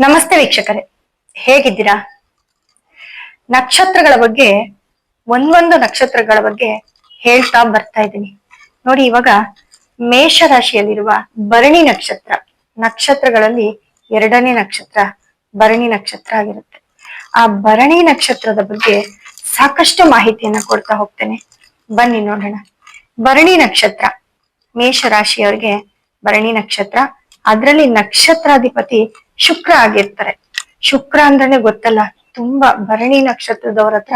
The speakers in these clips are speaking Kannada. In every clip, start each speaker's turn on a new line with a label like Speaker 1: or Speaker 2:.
Speaker 1: ನಮಸ್ತೆ ವೀಕ್ಷಕರೇ. ಹೇಗಿದ್ದೀರಾ? ನಕ್ಷತ್ರಗಳ ಬಗ್ಗೆ, ಒಂದೊಂದು ನಕ್ಷತ್ರಗಳ ಬಗ್ಗೆ ಹೇಳ್ತಾ ಬರ್ತಾ ಇದ್ದೀನಿ. ನೋಡಿ, ಇವಾಗ ಮೇಷ ರಾಶಿಯಲ್ಲಿರುವ ಭರಣಿ ನಕ್ಷತ್ರ, ನಕ್ಷತ್ರಗಳಲ್ಲಿ ಎರಡನೇ ನಕ್ಷತ್ರ, ಭರಣಿ ನಕ್ಷತ್ರ ಆಗಿರುತ್ತೆ. ಆ ಭರಣಿ ನಕ್ಷತ್ರದ ಬಗ್ಗೆ ಸಾಕಷ್ಟು ಮಾಹಿತಿಯನ್ನ ಕೊಡ್ತಾ ಹೋಗ್ತೇನೆ. ಬನ್ನಿ ನೋಡೋಣ. ಭರಣಿ ನಕ್ಷತ್ರ ಮೇಷ ರಾಶಿಯವರಿಗೆ ಭರಣಿ ನಕ್ಷತ್ರ, ಅದರಲ್ಲಿ ನಕ್ಷತ್ರಾಧಿಪತಿ ಶುಕ್ರ ಆಗಿರ್ತಾರೆ. ಶುಕ್ರ ಅಂದ್ರೆ ಗೊತ್ತಲ್ಲ, ತುಂಬಾ ಭರಣಿ ನಕ್ಷತ್ರದವ್ರ ಹತ್ರ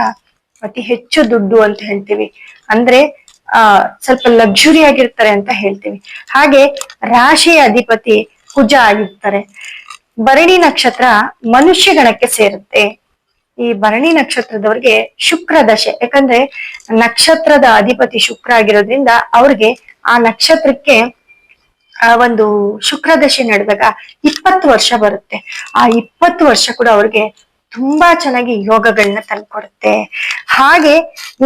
Speaker 1: ಅತಿ ಹೆಚ್ಚು ದುಡ್ಡು ಅಂತ ಹೇಳ್ತೀವಿ. ಅಂದ್ರೆ, ಆ, ಸ್ವಲ್ಪ ಲಕ್ಸುರಿ ಆಗಿರ್ತಾರೆ ಅಂತ ಹೇಳ್ತೀವಿ. ಹಾಗೆ ರಾಶಿಯ ಅಧಿಪತಿ ಕುಜ ಆಗಿರ್ತಾರೆ. ಭರಣಿ ನಕ್ಷತ್ರ ಮನುಷ್ಯ ಗಣಕ್ಕೆ ಸೇರುತ್ತೆ. ಈ ಭರಣಿ ನಕ್ಷತ್ರದವ್ರಿಗೆ ಶುಕ್ರ ದಶೆ. ಯಾಕಂದ್ರೆ ನಕ್ಷತ್ರದ ಅಧಿಪತಿ ಶುಕ್ರ ಆಗಿರೋದ್ರಿಂದ ಅವ್ರಿಗೆ ಆ ನಕ್ಷತ್ರಕ್ಕೆ ಆ ಒಂದು ಶುಕ್ರದಶಿ ನಡೆದಾಗ ಇಪ್ಪತ್ತು ವರ್ಷ ಬರುತ್ತೆ. ಆ ಇಪ್ಪತ್ತು ವರ್ಷ ಕೂಡ ಅವ್ರಿಗೆ ತುಂಬಾ ಚೆನ್ನಾಗಿ ಯೋಗಗಳನ್ನ ತಂದ್ಕೊಡುತ್ತೆ. ಹಾಗೆ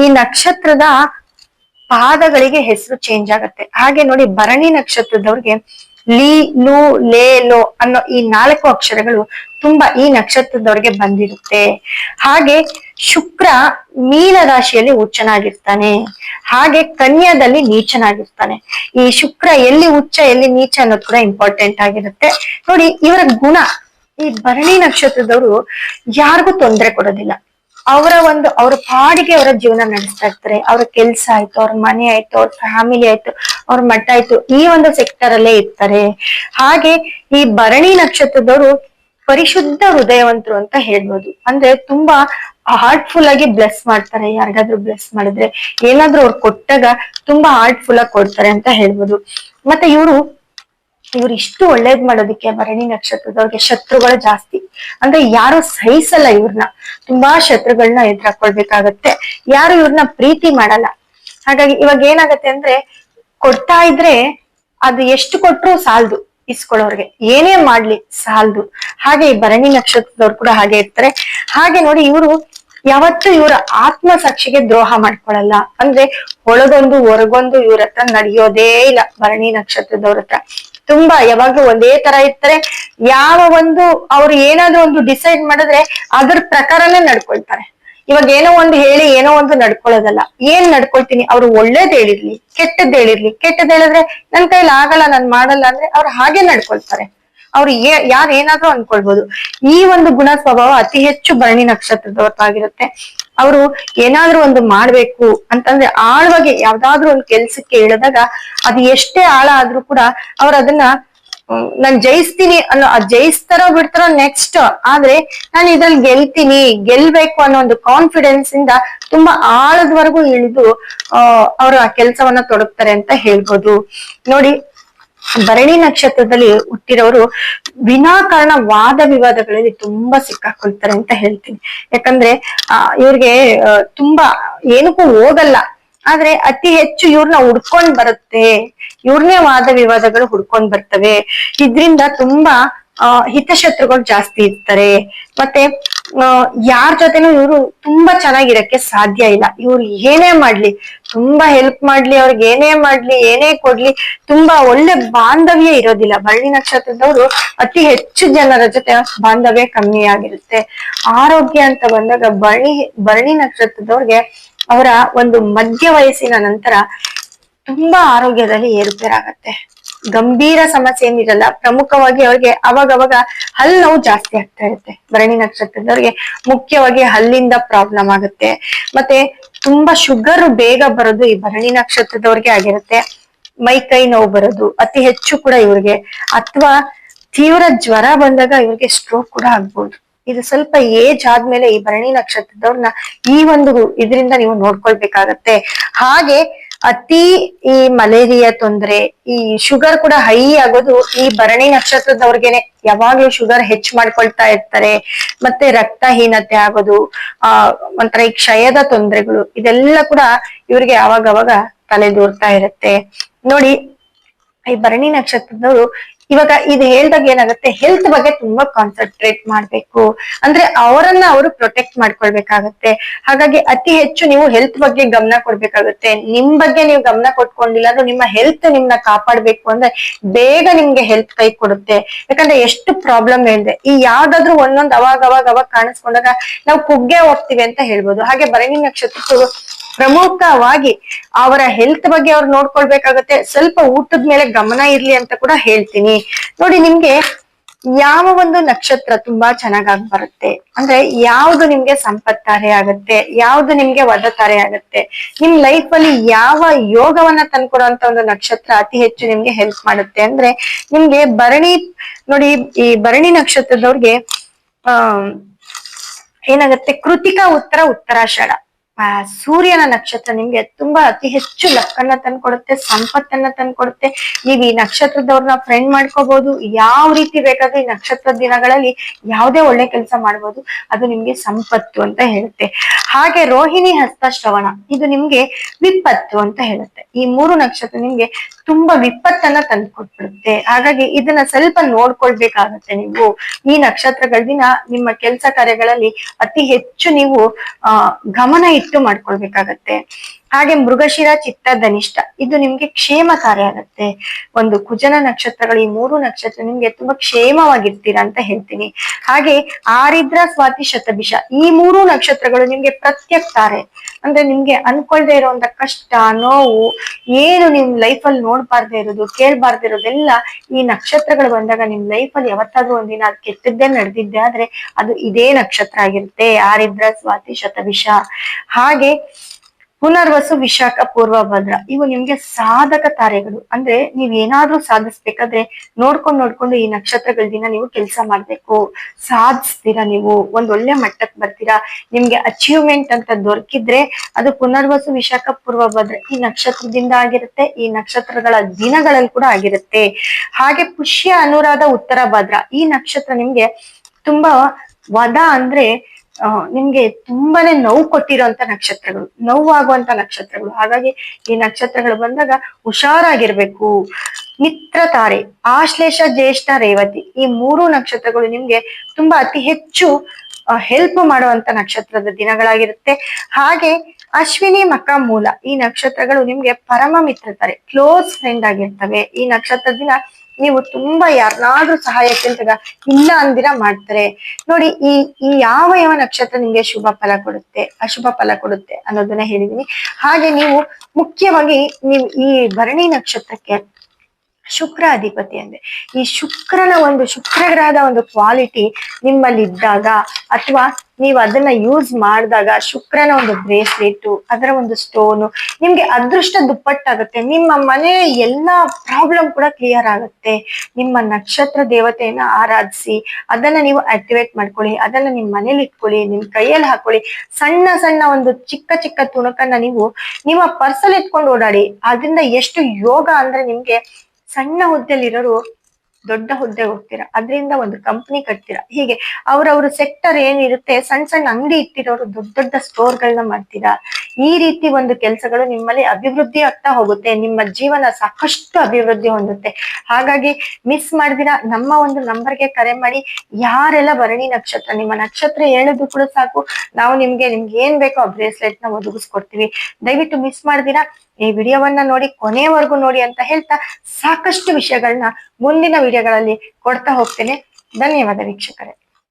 Speaker 1: ಈ ನಕ್ಷತ್ರದ ಪಾದಗಳಿಗೆ ಹೆಸರು ಚೇಂಜ್ ಆಗತ್ತೆ. ಹಾಗೆ ನೋಡಿ ಭರಣಿ ನಕ್ಷತ್ರದವ್ರಿಗೆ ಲೀ ಲು ಲೇ, ಲೋ ಅನ್ನೋ ಈ ನಾಲ್ಕು ಅಕ್ಷರಗಳು ತುಂಬಾ ಈ ನಕ್ಷತ್ರದವರೆಗೆ ಬಂದಿರುತ್ತೆ. ಹಾಗೆ ಶುಕ್ರ ಮೀನ ರಾಶಿಯಲ್ಲಿ ಉಚ್ಚನಾಗಿರ್ತಾನೆ. ಹಾಗೆ ಕನ್ಯಾದಲ್ಲಿ ನೀಚನಾಗಿರ್ತಾನೆ. ಈ ಶುಕ್ರ ಎಲ್ಲಿ ಉಚ್ಚ, ಎಲ್ಲಿ ನೀಚ ಅನ್ನೋದು ಕೂಡ ಇಂಪಾರ್ಟೆಂಟ್ ಆಗಿರುತ್ತೆ. ನೋಡಿ, ಇವರ ಗುಣ ಈ ಭರಣಿ ನಕ್ಷತ್ರದವರು ಯಾರಿಗೂ ತೊಂದರೆ ಕೊಡೋದಿಲ್ಲ. ಅವರ ಒಂದು, ಅವ್ರ ಪಾಡಿಗೆ ಅವರ ಜೀವನ ನಡೆಸ್ತಾ ಇರ್ತಾರೆ. ಅವ್ರ ಕೆಲ್ಸ ಆಯ್ತು, ಅವ್ರ ಮನೆ ಆಯ್ತು, ಅವ್ರ ಫ್ಯಾಮಿಲಿ ಆಯ್ತು, ಅವ್ರ ಮಠ ಆಯ್ತು, ಈ ಒಂದು ಸೆಕ್ಟರ್ ಅಲ್ಲೇ ಇರ್ತಾರೆ. ಹಾಗೆ ಈ ಭರಣಿ ನಕ್ಷತ್ರದವರು ಪರಿಶುದ್ಧ ಹೃದಯವಂತರು ಅಂತ ಹೇಳ್ಬೋದು. ಅಂದ್ರೆ ತುಂಬಾ ಹಾರ್ಟ್ಫುಲ್ ಆಗಿ ಬ್ಲೆಸ್ ಮಾಡ್ತಾರೆ. ಯಾರಿಗಾದ್ರೂ ಬ್ಲೆಸ್ ಮಾಡಿದ್ರೆ, ಏನಾದ್ರೂ ಅವ್ರು ಕೊಟ್ಟಾಗ ತುಂಬಾ ಹಾರ್ಟ್ಫುಲ್ ಆಗಿ ಕೊಡ್ತಾರೆ ಅಂತ ಹೇಳ್ಬೋದು. ಮತ್ತೆ ಇವರು ಇವ್ರು ಇಷ್ಟು ಒಳ್ಳೇದ್ ಮಾಡೋದಕ್ಕೆ ಭರಣಿ ನಕ್ಷತ್ರದವ್ರಿಗೆ ಶತ್ರುಗಳು ಜಾಸ್ತಿ. ಅಂದ್ರೆ ಯಾರು ಸಹಿಸಲ್ಲ ಇವ್ರನ್ನ ತುಂಬಾ ಶತ್ರುಗಳನ್ನ ಎದುರಾಕೊಳ್ಬೇಕಾಗತ್ತೆ. ಯಾರು ಇವ್ರನ್ನ ಪ್ರೀತಿ ಮಾಡಲ್ಲ. ಹಾಗಾಗಿ ಇವಾಗ ಏನಾಗತ್ತೆ ಅಂದ್ರೆ, ಕೊಡ್ತಾ ಇದ್ರೆ ಅದು ಎಷ್ಟು ಕೊಟ್ರು ಸಾಲದು ಇಸ್ಕೊಳ್ಳೋರ್ಗೆ. ಏನೇ ಮಾಡ್ಲಿ ಸಾಲದು. ಹಾಗೆ ಈ ಭರಣಿ ನಕ್ಷತ್ರದವ್ರು ಕೂಡ ಹಾಗೆ ಇರ್ತಾರೆ. ಹಾಗೆ ನೋಡಿ ಇವರು ಯಾವತ್ತು ಇವರ ಆತ್ಮ ಸಾಕ್ಷಿಗೆ ದ್ರೋಹ ಮಾಡ್ಕೊಳಲ್ಲ. ಅಂದ್ರೆ ಒಳಗೊಂದು ಹೊರಗೊಂದು ಇವ್ರ ಹತ್ರ ನಡೆಯೋದೇ ಇಲ್ಲ ಭರಣಿ ನಕ್ಷತ್ರದವ್ರ ಹತ್ರ. ತುಂಬಾ ಯಾವಾಗ್ಲೂ ಒಂದೇ ತರ ಇರ್ತಾರೆ. ಯಾವ ಒಂದು ಅವ್ರು ಏನಾದ್ರೂ ಒಂದು ಡಿಸೈಡ್ ಮಾಡಿದ್ರೆ ಅದ್ರ ಪ್ರಕಾರನೇ ನಡ್ಕೊಳ್ತಾರೆ. ಇವಾಗ ಏನೋ ಒಂದು ಹೇಳಿ, ಏನೋ ಒಂದು ನಡ್ಕೊಳ್ಳೋದಲ್ಲ. ಏನ್ ನಡ್ಕೊಳ್ತೀನಿ? ಅವ್ರು ಒಳ್ಳೇದ್ ಹೇಳಿರ್ಲಿ, ಕೆಟ್ಟದ್ ಹೇಳಿರ್ಲಿ. ಕೆಟ್ಟದ್ ಹೇಳಿದ್ರೆ ನನ್ ಕೈಲಿ ಆಗಲ್ಲ, ನಾನ್ ಮಾಡಲ್ಲ ಅಂದ್ರೆ ಅವ್ರು ಹಾಗೆ ನಡ್ಕೊಳ್ತಾರೆ. ಅವ್ರು ಏ, ಯಾರು ಏನಾದ್ರೂ ಅನ್ಕೊಳ್ಬಹುದು ಈ ಒಂದು ಗುಣ ಸ್ವಭಾವ ಅತಿ ಹೆಚ್ಚು ಭರಣಿ ನಕ್ಷತ್ರದವತ್ತಾಗಿರುತ್ತೆ ಅವರು ಏನಾದ್ರೂ ಒಂದು ಮಾಡ್ಬೇಕು ಅಂತಂದ್ರೆ ಆಳವಾಗಿ ಯಾವ್ದಾದ್ರು ಒಂದು ಕೆಲ್ಸಕ್ಕೆ ಇಳಿದಾಗ ಅದು ಎಷ್ಟೇ ಆಳ ಆದ್ರೂ ಕೂಡ ಅವ್ರ ಅದನ್ನ ನಾನ್ ಜಯಿಸ್ತೀನಿ ಅನ್ನೋ ಆ ಜಯಿಸ್ತಾರೋ ಬಿಡ್ತಾರೋ ನೆಕ್ಸ್ಟ್ ಆದ್ರೆ ನಾನು ಇದ್ರಲ್ಲಿ ಗೆಲ್ತೀನಿ, ಗೆಲ್ಬೇಕು ಅನ್ನೋ ಒಂದು ಕಾನ್ಫಿಡೆನ್ಸ್ ಇಂದ ತುಂಬಾ ಆಳದವರೆಗೂ ಇಳಿದು ಅಹ್ ಅವರು ಆ ಕೆಲಸವನ್ನ ತೊಡಗ್ತಾರೆ ಅಂತ ಹೇಳ್ಬೋದು. ನೋಡಿ ಭರಣಿ ನಕ್ಷತ್ರದಲ್ಲಿ ಹುಟ್ಟಿರೋರು ವಿನಾಕಾರಣ ವಾದ ವಿವಾದಗಳಲ್ಲಿ ತುಂಬಾ ಸಿಕ್ಕಾಕೊಳ್ತಾರೆ ಅಂತ ಹೇಳ್ತೀನಿ. ಯಾಕಂದ್ರೆ, ಆ, ಇವ್ರಿಗೆ ತುಂಬಾ ಏನಕ್ಕೂ ಹೋಗಲ್ಲ. ಆದ್ರೆ ಅತಿ ಹೆಚ್ಚು ಇವ್ರನ್ನ ಹುಡ್ಕೊಂಡ್ ಬರುತ್ತೆ. ಇವ್ರನ್ನೇ ವಾದ ವಿವಾದಗಳು ಹುಡ್ಕೊಂಡ್ ಬರ್ತವೆ. ಇದ್ರಿಂದ ತುಂಬಾ ಅಹ್ ಹಿತಶತ್ರುಗಳು ಜಾಸ್ತಿ ಇರ್ತಾರೆ. ಮತ್ತೆ ಯಾರ ಜೊತೆನೂ ಇವರು ತುಂಬಾ ಚೆನ್ನಾಗಿರಕ್ಕೆ ಸಾಧ್ಯ ಇಲ್ಲ. ಇವ್ರು ಏನೇ ಮಾಡ್ಲಿ, ತುಂಬಾ ಹೆಲ್ಪ್ ಮಾಡ್ಲಿ, ಅವ್ರಿಗೆ ಏನೇ ಮಾಡ್ಲಿ, ಏನೇ ಕೊಡ್ಲಿ, ತುಂಬಾ ಒಳ್ಳೆ ಬಾಂಧವ್ಯ ಇರೋದಿಲ್ಲ. ಬಳ್ಳಿ ನಕ್ಷತ್ರದವರು ಅತಿ ಹೆಚ್ಚು ಜನರ ಜೊತೆ ಬಾಂಧವ್ಯ ಕಮ್ಮಿ ಆಗಿರುತ್ತೆ. ಆರೋಗ್ಯ ಅಂತ ಬಂದಾಗ ಬಳ್ಳಿ ಭರಣಿ ನಕ್ಷತ್ರದವ್ರಿಗೆ ಅವರ ಒಂದು ಮಧ್ಯ ವಯಸ್ಸಿನ ನಂತರ ತುಂಬಾ ಆರೋಗ್ಯದಲ್ಲಿ ಏರುಪೇರಾಗತ್ತೆ. ಗಂಭೀರ ಸಮಸ್ಯೆ ಏನಿರಲ್ಲ, ಪ್ರಮುಖವಾಗಿ ಅವ್ರಿಗೆ ಅವಾಗವಾಗ ಹಲ್ಲು ನೋವು ಜಾಸ್ತಿ ಆಗ್ತಾ ಇರುತ್ತೆ. ಭರಣಿ ನಕ್ಷತ್ರದವ್ರಿಗೆ ಮುಖ್ಯವಾಗಿ ಹಲ್ಲಿಂದ ಪ್ರಾಬ್ಲಮ್ ಆಗುತ್ತೆ. ಮತ್ತೆ ತುಂಬಾ ಶುಗರ್ ಬೇಗ ಬರೋದು ಈ ಭರಣಿ ನಕ್ಷತ್ರದವ್ರಿಗೆ ಆಗಿರುತ್ತೆ. ಮೈ ಕೈ ನೋವು ಬರೋದು, ಅತಿ ಹೆಚ್ಚು ಕೂಡ ಇವ್ರಿಗೆ. ಅಥವಾ ತೀವ್ರ ಜ್ವರ ಬಂದಾಗ ಇವ್ರಿಗೆ ಸ್ಟ್ರೋಕ್ ಕೂಡ ಆಗ್ಬೋದು. ಇದು ಸ್ವಲ್ಪ ಏಜ್ ಆದ್ಮೇಲೆ ಈ ಭರಣಿ ನಕ್ಷತ್ರದವ್ರನ್ನ ಈ ಒಂದು ಇದರಿಂದ ನೀವು ನೋಡ್ಕೊಳ್ಬೇಕಾಗತ್ತೆ. ಹಾಗೆ ಅತಿ ಈ ಮಲೇರಿಯಾ ತೊಂದ್ರೆ, ಈ ಶುಗರ್ ಕೂಡ ಹೈ ಆಗೋದು ಈ ಭರಣಿ ನಕ್ಷತ್ರದವ್ರಿಗೆನೆ ಯಾವಾಗ್ಲೂ ಶುಗರ್ ಹೆಚ್ಚು ಮಾಡ್ಕೊಳ್ತಾ ಇರ್ತಾರೆ. ಮತ್ತೆ ರಕ್ತಹೀನತೆ ಆಗೋದು, ಆ, ಒಂಥರ ಈ ಕ್ಷಯದ ತೊಂದರೆಗಳು, ಇದೆಲ್ಲ ಕೂಡ ಇವ್ರಿಗೆ ಅವಾಗ ಅವಾಗ ತಲೆದೂರ್ತಾ ಇರುತ್ತೆ. ನೋಡಿ, ಈ ಭರಣಿ ನಕ್ಷತ್ರದವರು ಇವಾಗ ಇದು ಹೇಳ್ದಾಗ ಏನಾಗುತ್ತೆ? ಹೆಲ್ತ್ ಬಗ್ಗೆ ತುಂಬಾ ಕಾನ್ಸಂಟ್ರೇಟ್ ಮಾಡ್ಬೇಕು. ಅಂದ್ರೆ ಅವರನ್ನ ಅವರು ಪ್ರೊಟೆಕ್ಟ್ ಮಾಡ್ಕೊಳ್ಬೇಕಾಗತ್ತೆ. ಹಾಗಾಗಿ ಅತಿ ಹೆಚ್ಚು ನೀವು ಹೆಲ್ತ್ ಬಗ್ಗೆ ಗಮನ ಕೊಡ್ಬೇಕಾಗುತ್ತೆ. ನಿಮ್ ಬಗ್ಗೆ ನೀವು ಗಮನ ಕೊಟ್ಕೊಂಡಿಲ್ಲ ಅಂದ್ರೆ ನಿಮ್ಮ ಹೆಲ್ತ್ ನಿಮ್ನ ಕಾಪಾಡ್ಬೇಕು ಅಂದ್ರೆ ಬೇಗ ನಿಮ್ಗೆ ಹೆಲ್ತ್ ಕೈ ಕೊಡುತ್ತೆ. ಯಾಕಂದ್ರೆ ಎಷ್ಟು ಪ್ರಾಬ್ಲಮ್ ಹೇಳಿದೆ ಈ ಯಾವ್ದಾದ್ರು ಒಂದೊಂದ್ ಅವಾಗ ಅವಾಗ ಅವಾಗ ಕಾಣಿಸ್ಕೊಂಡಾಗ ನಾವು ಕುಗ್ಗೆ ಹೋಗ್ತೀವಿ ಅಂತ ಹೇಳ್ಬೋದು. ಹಾಗೆ ಬರಣಿ ನಕ್ಷತ್ರಕ್ಕೂ ಪ್ರಮುಖವಾಗಿ ಅವರ ಹೆಲ್ತ್ ಬಗ್ಗೆ ಅವ್ರು ನೋಡ್ಕೊಳ್ಬೇಕಾಗತ್ತೆ. ಸ್ವಲ್ಪ ಊಟದ ಮೇಲೆ ಗಮನ ಇರ್ಲಿ ಅಂತ ಕೂಡ ಹೇಳ್ತೀನಿ. ನೋಡಿ, ನಿಮ್ಗೆ ಯಾವ ಒಂದು ನಕ್ಷತ್ರ ತುಂಬಾ ಚೆನ್ನಾಗಾಗಿ ಬರುತ್ತೆ. ಅಂದ್ರೆ ಯಾವ್ದು ನಿಮ್ಗೆ ಸಂಪತ್ತಾರೆ ಆಗತ್ತೆ, ಯಾವ್ದು ನಿಮ್ಗೆ ವಧತಾರೆ ಆಗತ್ತೆ, ನಿಮ್ ಲೈಫ್ ಅಲ್ಲಿ ಯಾವ ಯೋಗವನ್ನ ತಂದ್ಕೊಡುವಂತ ಒಂದು ನಕ್ಷತ್ರ ಅತಿ ಹೆಚ್ಚು ನಿಮ್ಗೆ ಹೆಲ್ಪ್ ಮಾಡುತ್ತೆ ಅಂದ್ರೆ ನಿಮ್ಗೆ ಭರಣಿ, ನೋಡಿ, ಈ ಭರಣಿ ನಕ್ಷತ್ರದವ್ರಿಗೆ, ಆ, ಏನಾಗುತ್ತೆ? ಕೃತಿಕಾ ಉತ್ತರ, ಉತ್ತರಾಷಾಢ. ಆ ಸೂರ್ಯನ ನಕ್ಷತ್ರ ನಿಮ್ಗೆ ತುಂಬಾ ಅತಿ ಹೆಚ್ಚು ಲಕ್ಕನ್ನ ತಂದ್ಕೊಡುತ್ತೆ, ಸಂಪತ್ತನ್ನ ತಂದ್ಕೊಡುತ್ತೆ. ನೀವ್ ಈ ನಕ್ಷತ್ರದವ್ರನ್ನ ಫ್ರೆಂಡ್ ಮಾಡ್ಕೋಬಹುದು ಯಾವ ರೀತಿ ಬೇಕಾದ್ರೂ ಈ ನಕ್ಷತ್ರ ದಿನಗಳಲ್ಲಿ ಯಾವುದೇ ಒಳ್ಳೆ ಕೆಲಸ ಮಾಡ್ಬೋದು, ಅದು ನಿಮ್ಗೆ ಸಂಪತ್ತು ಅಂತ ಹೇಳುತ್ತೆ. ಹಾಗೆ ರೋಹಿಣಿ ಹಸ್ತ ಶ್ರವಣ, ಇದು ನಿಮ್ಗೆ ವಿಪತ್ತು ಅಂತ ಹೇಳುತ್ತೆ. ಈ ಮೂರು ನಕ್ಷತ್ರ ನಿಮ್ಗೆ ತುಂಬಾ ವಿಪತ್ತನ್ನ ತಂದ್ಕೊಟ್ಬಿಡುತ್ತೆ. ಹಾಗಾಗಿ ಇದನ್ನ ಸ್ವಲ್ಪ ನೋಡ್ಕೊಳ್ಬೇಕಾಗತ್ತೆ ನೀವು. ಈ ನಕ್ಷತ್ರಗಳ ದಿನ ನಿಮ್ಮ ಕೆಲಸ ಕಾರ್ಯಗಳಲ್ಲಿ ಅತಿ ಹೆಚ್ಚು ನೀವು ಗಮನ ಇಟ್ಟು ಮಾಡ್ಕೊಳ್ಬೇಕಾಗತ್ತೆ. ಹಾಗೆ ಮೃಗಶಿರ ಚಿತ್ತ ಧನಿಷ್ಠ. ಇದು ನಿಮ್ಗೆ ಕ್ಷೇಮಕಾರಿ ಆಗತ್ತೆ. ಒಂದು ಕುಜನ ನಕ್ಷತ್ರಗಳು, ಈ ಮೂರು ನಕ್ಷತ್ರ ನಿಮ್ಗೆ ತುಂಬಾ ಕ್ಷೇಮವಾಗಿರ್ತೀರಾ ಅಂತ ಹೇಳ್ತೀನಿ. ಹಾಗೆ ಆರಿದ್ರ, ಸ್ವಾತಿ, ಶತಭಿಷ, ಈ ಮೂರು ನಕ್ಷತ್ರಗಳು ನಿಮ್ಗೆ ಪ್ರತ್ಯಕ್ತಾರೆ. ಅಂದ್ರೆ ನಿಮ್ಗೆ ಅನ್ಕೊಳ್ದೆ ಇರುವಂತ ಕಷ್ಟ, ನೋವು, ಏನು ನಿಮ್ ಲೈಫ್ ಅಲ್ಲಿ ನೋಡ್ಬಾರ್ದೇ ಇರೋದು, ಕೇಳ್ಬಾರ್ದೇ ಇರೋದೆಲ್ಲ ಈ ನಕ್ಷತ್ರಗಳು ಬಂದಾಗ ನಿಮ್ ಲೈಫ್ ಅಲ್ಲಿ ಯಾವತ್ತಾದ್ರೂ ಒಂದಿನ ಅದ್ ಕೆಟ್ಟದ್ದೇ ನಡೆದಿದ್ದೆ ಆದ್ರೆ ಅದು ಇದೇ ನಕ್ಷತ್ರ ಆಗಿರುತ್ತೆ. ಆರಿದ್ರ, ಸ್ವಾತಿ, ಶತಭಿಷ. ಹಾಗೆ ಪುನರ್ವಸು ವಿಶಾಖ ಪೂರ್ವ ಭದ್ರ. ಇವು ನಿಮ್ಗೆ ಸಾಧಕ ತಾರೆಗಳು. ಅಂದ್ರೆ ನೀವ್ ಏನಾದ್ರೂ ಸಾಧಿಸ್ಬೇಕಾದ್ರೆ ನೋಡ್ಕೊಂಡು ನೋಡ್ಕೊಂಡು ಈ ನಕ್ಷತ್ರಗಳ ದಿನ ನೀವು ಕೆಲಸ ಮಾಡ್ಬೇಕು. ಸಾಧಿಸ್ತೀರಾ ನೀವು? ಒಂದ್ ಒಳ್ಳೆ ಮಟ್ಟಕ್ಕೆ ಬರ್ತೀರಾ? ನಿಮ್ಗೆ ಅಚೀವ್ಮೆಂಟ್ ಅಂತ ದೊರಕಿದ್ರೆ ಅದು ಪುನರ್ವಸು ವಿಶಾಖ ಪೂರ್ವ ಭದ್ರ ಈ ನಕ್ಷತ್ರದಿಂದ ಆಗಿರುತ್ತೆ, ಈ ನಕ್ಷತ್ರಗಳ ದಿನಗಳಲ್ಲಿ ಕೂಡ ಆಗಿರುತ್ತೆ. ಹಾಗೆ ಪುಷ್ಯ ಅನುರಾಧ ಉತ್ತರ ಭದ್ರ. ಈ ನಕ್ಷತ್ರ ನಿಮ್ಗೆ ತುಂಬಾ ವದ ಅಂದ್ರೆ ನಿಮ್ಗೆ ತುಂಬಾನೇ ನೋವು ಕೊಟ್ಟಿರುವಂತ ನಕ್ಷತ್ರಗಳು, ನೋವಾಗುವಂತ ನಕ್ಷತ್ರಗಳು. ಹಾಗಾಗಿ ಈ ನಕ್ಷತ್ರಗಳು ಬಂದಾಗ ಹುಷಾರಾಗಿರ್ಬೇಕು. ಮಿತ್ರ ತಾರೆ ಆಶ್ಲೇಷ ಜ್ಯೇಷ್ಠ ರೇವತಿ, ಈ ಮೂರು ನಕ್ಷತ್ರಗಳು ನಿಮ್ಗೆ ತುಂಬಾ ಅತಿ ಹೆಚ್ಚು ಹೆಲ್ಪ್ ಮಾಡುವಂತ ನಕ್ಷತ್ರದ ದಿನಗಳಾಗಿರುತ್ತೆ. ಹಾಗೆ ಅಶ್ವಿನಿ ಮಕ್ಕ ಮೂಲ. ಈ ನಕ್ಷತ್ರಗಳು ನಿಮ್ಗೆ ಪರಮ ಮಿತ್ರತಾರೆ. ಕ್ಲೋಸ್ ಫ್ರೆಂಡ್ ಆಗಿರ್ತವೆ. ಈ ನಕ್ಷತ್ರ ದಿನ ನೀವು ತುಂಬಾ ಯಾರನ್ನಾದ್ರೂ ಸಹಾಯ ಅಂತ ಇಲ್ಲ ಅಂದಿರ ಮಾಡ್ತಾರೆ. ನೋಡಿ, ಈ ಈ ಯಾವ ಯಾವ ನಕ್ಷತ್ರ ನಿಮ್ಗೆ ಶುಭ ಫಲ ಕೊಡುತ್ತೆ, ಅಶುಭ ಫಲ ಕೊಡುತ್ತೆ ಅನ್ನೋದನ್ನ ಹೇಳಿದೀನಿ. ಹಾಗೆ ನೀವು ಮುಖ್ಯವಾಗಿ ನೀವು ಈ ಭರಣಿ ನಕ್ಷತ್ರಕ್ಕೆ ಶುಕ್ರ ಅಧಿಪತಿ ಅಂದ್ರೆ ಈ ಶುಕ್ರನ ಒಂದು ಶುಕ್ರ ಗ್ರಹದ ಒಂದು ಕ್ವಾಲಿಟಿ ನಿಮ್ಮಲ್ಲಿ ಇದ್ದಾಗ ಅಥವಾ ನೀವು ಅದನ್ನ ಯೂಸ್ ಮಾಡಿದಾಗ ಶುಕ್ರನ ಒಂದು ಬ್ರೇಸ್ಲೆಟ್ ಅದರ ಒಂದು ಸ್ಟೋನು ನಿಮ್ಗೆ ಅದೃಷ್ಟ ದುಪ್ಪಟ್ಟಾಗುತ್ತೆ ನಿಮ್ಮ ಮನೆ ಎಲ್ಲಾ ಪ್ರಾಬ್ಲಮ್ ಕೂಡ ಕ್ಲಿಯರ್ ಆಗುತ್ತೆ. ನಿಮ್ಮ ನಕ್ಷತ್ರ ದೇವತೆಯನ್ನ ಆರಾಧಿಸಿ, ಅದನ್ನ ನೀವು ಆಕ್ಟಿವೇಟ್ ಮಾಡ್ಕೊಳ್ಳಿ, ಅದನ್ನ ನಿಮ್ ಮನೇಲಿ ಇಟ್ಕೊಳ್ಳಿ, ನಿಮ್ ಕೈಯಲ್ಲಿ ಹಾಕೊಳ್ಳಿ. ಸಣ್ಣ ಸಣ್ಣ ಒಂದು ಚಿಕ್ಕ ಚಿಕ್ಕ ತುಣುಕನ್ನ ನೀವು ನಿಮ್ಮ ಪರ್ಸಲ್ ಇಟ್ಕೊಂಡು ಓಡಾಡಿ, ಅದರಿಂದ ಎಷ್ಟು ಯೋಗ ಅಂದ್ರೆ ನಿಮ್ಗೆ ಸಣ್ಣ ಹುದ್ದೆಲಿರೋರು ದೊಡ್ಡ ಹುದ್ದೆಗೆ ಹೋಗ್ತೀರಾ? ಅದರಿಂದ ಒಂದು ಕಂಪ್ನಿ ಕಟ್ತೀರಾ? ಹೀಗೆ ಅವ್ರವ್ರ ಸೆಕ್ಟರ್ ಏನಿರುತ್ತೆ, ಸಣ್ಣ ಸಣ್ಣ ಅಂಗಡಿ ಇಟ್ಟಿರೋರು ದೊಡ್ಡ ದೊಡ್ಡ ಸ್ಟೋರ್ ಸ್ಟೋರ್ಗಳನ್ನ ಮಾಡ್ತೀರಾ? ಈ ರೀತಿ ಒಂದು ಕೆಲಸಗಳು ನಿಮ್ಮಲ್ಲಿ ಅಭಿವೃದ್ಧಿ ಆಗ್ತಾ ಹೋಗುತ್ತೆ. ನಿಮ್ಮ ಜೀವನ ಸಾಕಷ್ಟು ಅಭಿವೃದ್ಧಿ ಹೊಂದುತ್ತೆ. ಹಾಗಾಗಿ ಮಿಸ್ ಮಾಡಿದಿರ, ನಮ್ಮ ಒಂದು ನಂಬರ್ಗೆ ಕರೆ ಮಾಡಿ, ಯಾರೆಲ್ಲ ಭರಣಿ ನಕ್ಷತ್ರ, ನಿಮ್ಮ ನಕ್ಷತ್ರ ಹೇಳಿದ್ರು ಕೂಡ ಸಾಕು. ನಾವು ನಿಮ್ಗೆ ನಿಮ್ಗೆ ಏನ್ ಬೇಕೋ ಆ ಬ್ರೇಸ್ಲೆಟ್ನ ಒದಗಿಸ್ಕೊಡ್ತೀವಿ. ದಯವಿಟ್ಟು ಮಿಸ್ ಮಾಡಿದಿರಾ, ಈ ವಿಡಿಯೋವನ್ನ ನೋಡಿ, ಕೊನೆವರೆಗೂ ನೋಡಿ ಅಂತ ಹೇಳ್ತಾ ಸಾಕಷ್ಟು ವಿಷಯಗಳನ್ನ ಮುಂದಿನ ವಿಡಿಯೋಗಳಲ್ಲಿ ಕೊಡ್ತಾ ಹೋಗ್ತೇನೆ. ಧನ್ಯವಾದ ವೀಕ್ಷಕರೇ.